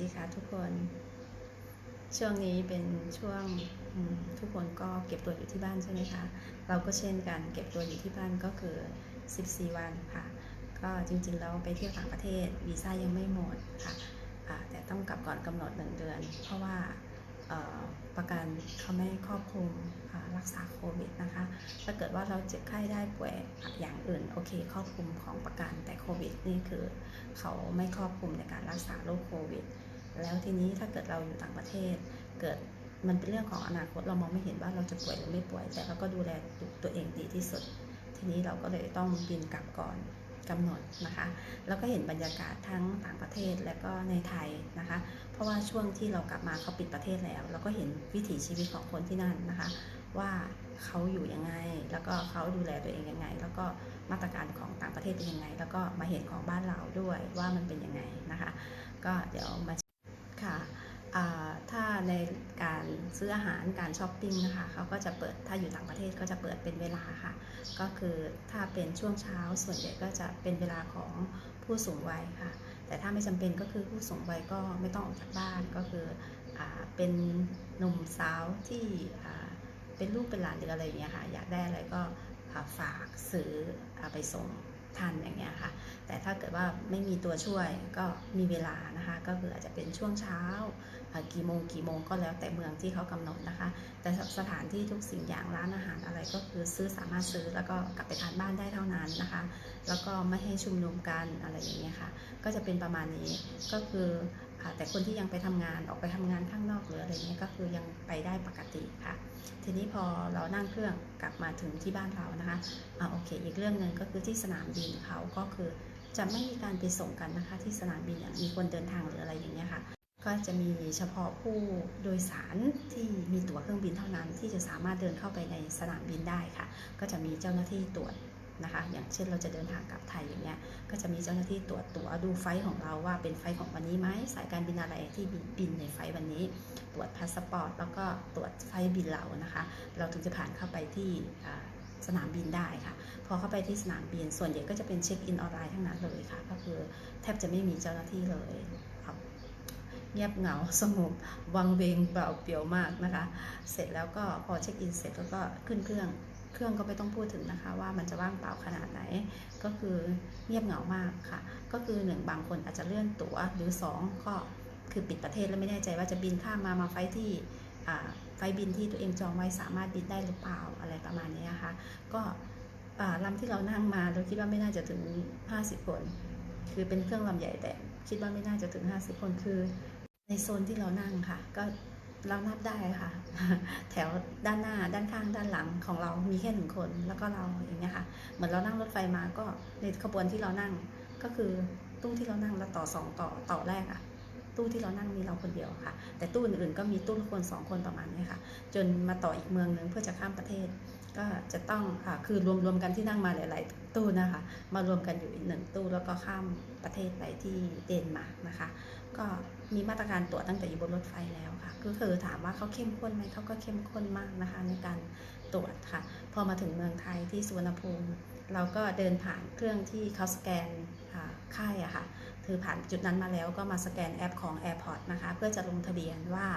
ดีค่ะทุกคน ช่วงนี้เป็นช่วงทุกคนก็เก็บตัวอยู่ที่บ้านใช่ไหมคะ เราก็เช่นกันเก็บตัวอยู่ที่บ้านก็คือ 14 วันค่ะ ก็จริงๆเราไปเที่ยวต่างประเทศวีซ่ายังไม่หมดค่ะแต่ต้องกลับก่อนกำหนดหนึ่งเดือน เพราะว่าประกันเขาไม่ครอบคลุมรักษาโควิดนะคะ ถ้าเกิดว่าเราเจ็บไข้ได้ป่วยอย่างอื่นโอเคครอบคลุมของประกันแต่โควิดนี่คือเขาไม่ครอบคลุมในการรักษาโรคโควิด แล้วทีนี้ถ้าเกิดเราอยู่ต่างประเทศ เกิดมันเป็นเรื่องของอนาคตเรามองไม่เห็นว่าเราจะป่วยหรือไม่ป่วย แต่เราก็ดูแลตัวเองดีที่สุด ทีนี้เราก็เลยต้องบินกลับก่อนกำหนดนะคะ แล้วก็เห็นบรรยากาศทั้งต่างประเทศและก็ในไทยนะคะ เพราะว่าช่วงที่เรากลับมาเขาปิดประเทศแล้ว เราก็เห็นวิถีชีวิตของคนที่นั่นนะคะ ว่าเขาอยู่ยังไง แล้วก็เขาดูแลตัวเองยังไง แล้วก็มาตรการของต่างประเทศเป็นยังไง แล้วก็มาเห็นของบ้านเราด้วยว่ามันเป็นยังไงนะคะ ก็เดี๋ยวมา ค่ะถ้าในการซื้ออาหารการช้อปปิ้งนะคะเขาก็จะเปิดถ้าอยู่ต่างประเทศก็จะเปิดเป็นเวลาค่ะ ก็คือถ้าเป็นช่วงเช้าส่วนใหญ่ก็จะเป็นเวลาของผู้สูงวัยค่ะ แต่ถ้าไม่จำเป็นก็คือผู้สูงวัยก็ไม่ต้องออกจากบ้านก็คืออเป็นหนุ่มสาวที่เป็นลูกเป็นหลานหรืออะไรอย่างเงี้ยค่ะอยากได้อะไรก็ฝากซื้ออไปส่ง ทันอย่างเงี้ยค่ะ แต่ถ้าเกิดว่าไม่มีตัวช่วยก็มีเวลานะคะ ก็คืออาจจะเป็นช่วงเช้ากี่โมงกี่โมงก็แล้วแต่เมืองที่เขากำหนดนะคะ แต่สถานที่ทุกสิ่งอย่างร้านอาหารอะไรก็คือซื้อสามารถซื้อแล้วก็กลับไปทานบ้านได้เท่านั้นนะคะ แล้วก็ไม่ให้ชุมนุมกันอะไรอย่างเงี้ยค่ะ ก็จะเป็นประมาณนี้ก็คือ อ่าแต่คนที่ยังไปทำงานออกไปทำงานข้างนอกหรืออะไรเงี้ยก็คือยังไปได้ปกติค่ะ ทีนี้พอเรานั่งเครื่องกลับมาถึงที่บ้านเรานะคะอ่าโอเค อีกเรื่องหนึ่งก็คือที่สนามบินเขาก็คือจะไม่มีการไปส่งกันนะคะ ที่สนามบินอย่างมีคนเดินทางหรืออะไรอย่างเงี้ยค่ะ ก็จะมีเฉพาะผู้โดยสารที่มีตั๋วเครื่องบินเท่านั้น ที่จะสามารถเดินเข้าไปในสนามบินได้ค่ะ ก็จะมีเจ้าหน้าที่ตรวจ นะคะ อย่างเช่นเราจะเดินทางกลับไทยอย่างเงี้ย ก็จะมีเจ้าหน้าที่ตรวจตั๋วดูไฟของเราว่าเป็นไฟของวันนี้ไหมสายการบินอะไรที่บินในไฟวันนี้ ตรวจพาสปอร์ตแล้วก็ตรวจไฟบินเรานะคะ เราถึงจะผ่านเข้าไปที่สนามบินได้ค่ะ พอเข้าไปที่สนามบิน ส่วนใหญ่ก็จะเป็นเช็คอินออนไลน์ทั้งนั้นเลยค่ะ ก็คือแทบจะไม่มีเจ้าหน้าที่เลยเงียบเหงาสงบวังเวงเปล่าเปลี่ยวมากนะคะ เสร็จแล้วก็พอเช็คอินเสร็จแล้วก็ขึ้นเครื่อง เครื่องก็ไม่ต้องพูดถึงนะคะว่ามันจะว่างเปล่าขนาดไหน ก็คือเงียบเหงามากค่ะ ก็คือหนึ่งบางคนอาจจะเลื่อนตั๋วหรือสองก็คือปิดประเทศแล้วไม่แน่ใจว่าจะบินข้ามมามาไฟที่ไฟบินที่ตัวเองจองไว้สามารถบินได้หรือเปล่าอะไรประมาณนี้นะคะ ก็ลำที่เรานั่งมาเราคิดว่าไม่น่าจะถึง 50 คน คือเป็นเครื่องลำใหญ่แต่คิดว่าไม่น่าจะถึง 50 คนคือในโซนที่เรานั่งค่ะ ก็ เรานับได้ค่ะ แถวด้านหน้าด้านข้างด้านหลังของเรามีแค่หนึ่งคนแล้วก็เราอย่างเงี้ยค่ะ เหมือนเรานั่งรถไฟมาก็ในขบวนที่เรานั่งก็คือตู้ที่เรานั่งเราต่อสองต่อต่อแรกอะตู้ที่เรานั่งมีเราคนเดียวค่ะ แต่ตู้อื่นๆก็มีตู้คนสองคนประมาณนี้ค่ะ จนมาต่ออีกเมืองหนึงเพื่อจะข้ามประเทศ ก็จะต้องอ่าคือรวมๆกันที่นั่งมาหลาย ๆ ตู้นะคะ มารวมกันอยู่อีกหนึ่งตู้แล้วก็ข้ามประเทศไปที่เดนมาร์กนะคะ ก็มีมาตรการตรวจตั้งแต่อยู่บนรถไฟแล้วค่ะ ก็คือถามว่าเขาเข้มข้นไหมเขาก็เข้มข้นมากนะคะ ในการตรวจค่ะ พอมาถึงเมืองไทยที่สุวรรณภูมิ เราก็เดินผ่านเครื่องที่เขาสแกนอ่าค่ายอะค่ะคือผ่านจุดนั้นมาแล้วก็มาสแกนแอปของ Airport นะคะ เพื่อจะลงทะเบียนว่า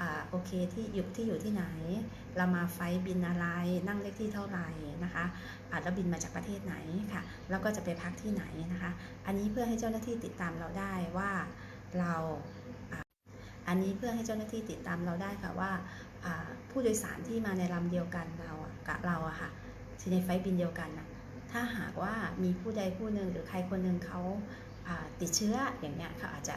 อ่าโอเคที่อยู่ที่อยู่ที่ไหน เรามาไฟบินอะไร นั่งเลขที่เท่าไหร่นะคะอาแล้วบินมาจากประเทศไหนค่ะ แล้วก็จะไปพักที่ไหนนะคะ อันนี้เพื่อให้เจ้าหน้าที่ติดตามเราได้ว่าเราอันนี้เพื่อให้เจ้าหน้าที่ติดตามเราได้ค่ะว่าผู้โดยสารที่มาในลำเดียวกันเราอะกับเราอะค่ะที่ในไฟบินเดียวกันนะถ้าหากว่ามีผู้ใดผู้หนึ่งหรือใครคนหนึ่งเขาอ่าติดเชื้ออย่างเงี้ยเขาอาจจะ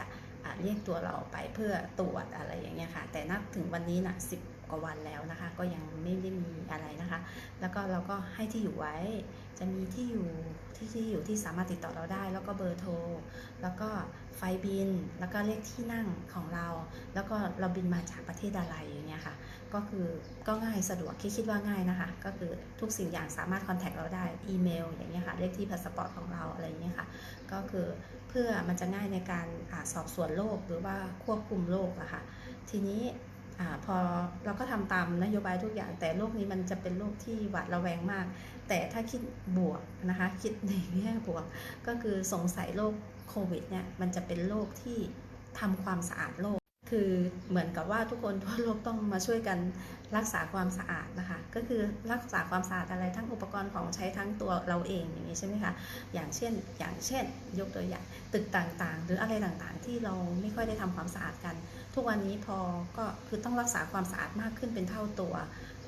อ่าเรียกตัวเราไปเพื่อตรวจอะไรอย่างเงี้ยค่ะ แต่นับถึงวันนี้นะสิบกว่าวันแล้วนะคะ ก็ยังไม่ได้มีอะไรนะคะ แล้วก็เราก็ให้ที่อยู่ไว้ จะมีที่อยู่ที่ที่อยู่ที่สามารถติดต่อเราได้ แล้วก็เบอร์โทร แล้วก็ไฟล์บิน แล้วก็เลขที่นั่งของเรา แล้วก็เราบินมาจากประเทศอะไรอย่างเงี้ยค่ะ ก็คือก็ง่ายสะดวกคิดคิดว่าง่ายนะคะ ก็คือทุกสิ่งอย่างสามารถคอนแทคเราได้อีเมลอย่างเงี้ยค่ะ เลขที่พาสปอร์ตของเราอะไรอย่างเงี้ยค่ะ ก็คือเพื่อมันจะง่ายในการอสอบสวนโรคหรือว่าควบคุมโรคอะค่ะ ทีนี้ อพอเราก็ทำตามนโยบายทุกอย่าง แต่โรคนี้มันจะเป็นโรคที่หวาดระแวงมาก แต่ถ้าคิดบวกนะคะ คิดในแง่บวก ก็คือสงสัยโรคโควิดเนี่ยมันจะเป็นโรคที่ทำความสะอาดโลก คือเหมือนกับว่าทุกคนทั่วโลกต้องมาช่วยกันรักษาความสะอาดนะคะ ก็คือรักษาความสะอาดอะไรทั้งอุปกรณ์ของใช้ทั้งตัวเราเองอย่างนี้ใช่ไหมคะอย่างเช่นอย่างเช่น ยกตัวอย่างตึกต่างๆ หรืออะไรต่างๆ ที่เราไม่ค่อยได้ทำความสะอาดกัน ทุกวันนี้พอก็คือต้องรักษาความสะอาดมากขึ้นเป็นเท่าตัว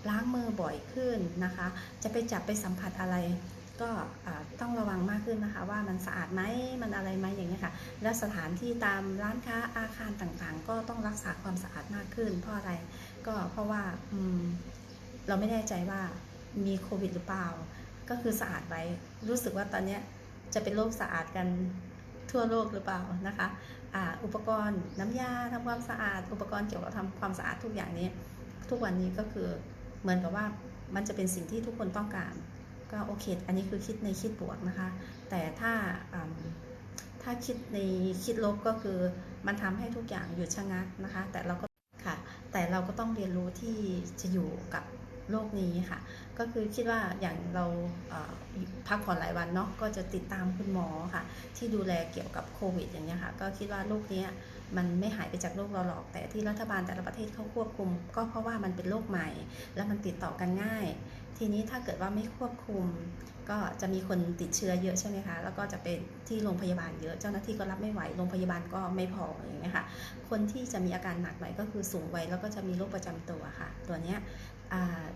ล้างมือบ่อยขึ้นนะคะ จะไปจับไปสัมผัสอะไร ก็ต้องระวังมากขึ้นนะคะ ว่ามันสะอาดไหมมันอะไรไหมอย่างเงี้ค่ะ และสถานที่ตามร้านค้าอาคารต่างๆ ก็ต้องรักษาความสะอาดมากขึ้น เพราะอะไรก็เพราะว่าเราไม่แน่ใจว่ามีโควิดหรือเปล่า ก็คือสะอาดไว้ รู้สึกว่าตอนนี้จะเป็นโรคสะอาดกันทั่วโลกหรือเปล่านะคะออุปกรณ์น้ำยาทำความสะอาด อุปกรณ์เกี่ยวกับทำความสะอาดทุกอย่างนี้ ทุกวันนี้ก็คือเหมือนกับว่ามันจะเป็นสิ่งที่ทุกคนต้องการ ก็โอเค อันนี้คือคิดในคิดบวกนะคะ แต่ถ้าถ้าคิดในคิดลบก็คือมันทำให้ทุกอย่างหยุดชะงักนะคะ แต่เราก็ค่ะ แต่เราก็ต้องเรียนรู้ที่จะอยู่กับโลกนี้ค่ะ ก็คือคิดว่าอย่างเราพักผ่อนหลายวันเนาะก็จะติดตามคุณหมอค่ะ ที่ดูแลเกี่ยวกับโควิด อย่างเงี้ยค่ะ ก็คิดว่าโรคเนี้ยมันไม่หายไปจากโลกเราหรอก แต่ที่รัฐบาลแต่ละประเทศเขาควบคุม ก็เพราะว่ามันเป็นโรคใหม่ แล้วมันติดต่อกันง่าย ทีนี้ถ้าเกิดว่าไม่ควบคุม ก็จะมีคนติดเชื้อเยอะใช่ไหมคะ แล้วก็จะเป็นที่โรงพยาบาลเยอะ เจ้าหน้าที่ก็รับไม่ไหว โรงพยาบาลก็ไม่พออย่างเงี้ยค่ะ คนที่จะมีอาการหนักหน่อยก็คือสูงวัยแล้วก็จะมีโรคประจำตัวค่ะ ตัวเนี้ย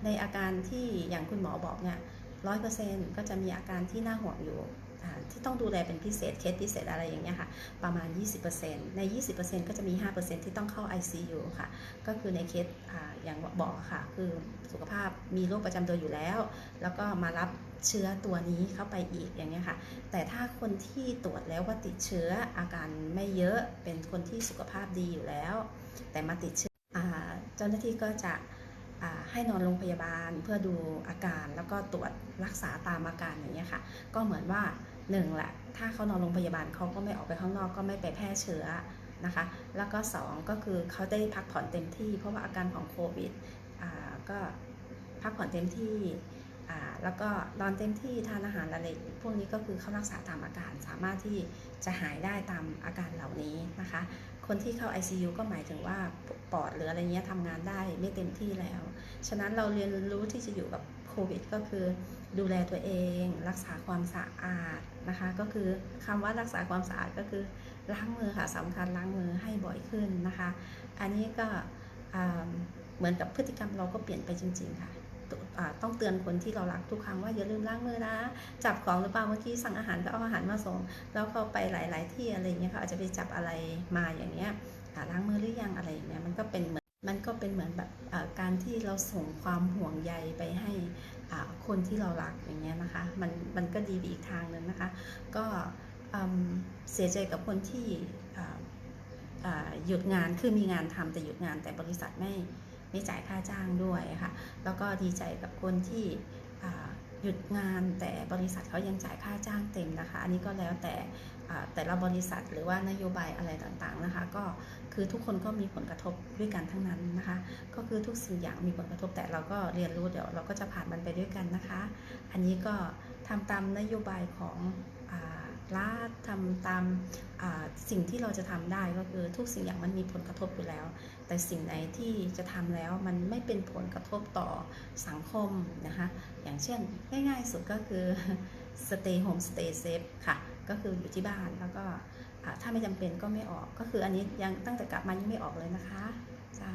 ในอาการที่อย่างคุณหมอบอกเนี่ยร้อยเปอร์เซ็นต์ก็จะมีอาการที่น่าห่วงอยู่ ที่ต้องดูแลเป็นพิเศษเคสพิเศษอะไรอย่างเงี้ยค่ะประมาณ 20%ใน 20%ก็จะมี 5%ที่ต้องเข้า ICU ค่ะ ก็คือในเคสออย่างบอกค่ะคือสุขภาพมีโรคประจำตัวอยู่แล้ว แล้วก็มารับเชื้อตัวนี้เข้าไปอีกอย่างเงี้ยค่ะ แต่ถ้าคนที่ตรวจแล้วว่าติดเชื้ออาการไม่เยอะเป็นคนที่สุขภาพดีอยู่แล้ว แต่มาติดเชื้ออาเจ้าหน้าที่ก็จะให้นอนโรงพยาบาลเพื่อดูอาการแล้วก็ตรวจรักษาตามอาการอย่างเงี้ยค่ะ ก็เหมือนว่า หนึ่งแหละถ้าเขานอนโรงพยาบาลเขาก็ไม่ออกไปข้างนอกก็ไม่ไปแพร่เชื้อนะคะ แล้วก็สองก็คือเขาได้พักผ่อนเต็มที่ เพราะว่าอาการของโควิดก็พักผ่อนเต็มที่แล้วก็นอนเต็มที่ทานอาหารอะไรพวกนี้ก็คือเขารักษาตามอาการสามารถที่จะหายได้ตามอาการเหล่านี้นะคะ คนที่เข้า ICU ก็หมายถึงว่าปอดหรืออะไรเงี้ยทำงานได้ไม่เต็มที่แล้ว ฉะนั้นเราเรียนรู้ที่จะอยู่กับโควิด ก็คือ ดูแลตัวเอง รักษาความสะอาดนะคะ ก็คือคำว่ารักษาความสะอาดก็คือล้างมือค่ะสำคัญล้างมือให้บ่อยขึ้นนะคะ อันนี้ก็เหมือนกับพฤติกรรมเราก็เปลี่ยนไปจริง ๆ ค่ะต้องเตือนคนที่เรารักทุกครั้งว่าอย่าลืมล้างมือนะ จับของหรือเปล่าเมื่อกี้สั่งอาหารก็เอาอาหารมาส่ง แล้วเขาไปหลาย ๆ ที่อะไรเงี้ยเขาอาจจะไปจับอะไรมาอย่างเงี้ยล้างมือหรือยังอะไรอย่างเงี้ยมันก็เป็นเหมือน มันก็เป็นเหมือนแบบการที่เราส่งความห่วงใยไปให้คนที่เรารักอย่างเงี้ยนะคะ มันมันก็ดีไปอีกทางหนึ่งนะคะ ก็เสียใจกับคนที่หยุดงานคือมีงานทำแต่หยุดงานแต่บริษัทไม่ไม่จ่ายค่าจ้างด้วยค่ะ แล้วก็ดีใจกับคนที่ หยุดงานแต่บริษัทเขายังจ่ายค่าจ้างเต็มนะคะ อันนี้ก็แล้วแต่แต่ละบริษัทหรือว่านโยบายอะไรต่างๆนะคะ ก็คือทุกคนก็มีผลกระทบด้วยกันทั้งนั้นนะคะ ก็คือทุกสิ่งอย่างมีผลกระทบแต่เราก็เรียนรู้เดี๋ยวเราก็จะผ่านมันไปด้วยกันนะคะ อันนี้ก็ทำตามนโยบายของอารัฐทำตามสิ่งที่เราจะทำได้ก็คือทุกสิ่งอย่างมันมีผลกระทบอยู่แล้ว แต่สิ่งไหนที่จะทำแล้วมันไม่เป็นผลกระทบต่อสังคมนะคะอย่างเช่นง่ายๆสุดก็คือ stay home stay safe ค่ะ ก็คืออยู่ที่บ้านแล้วก็ถ้าไม่จำเป็นก็ไม่ออกก็คืออันนี้ยังตั้งแต่กลับมายังไม่ออกเลยนะคะจ้า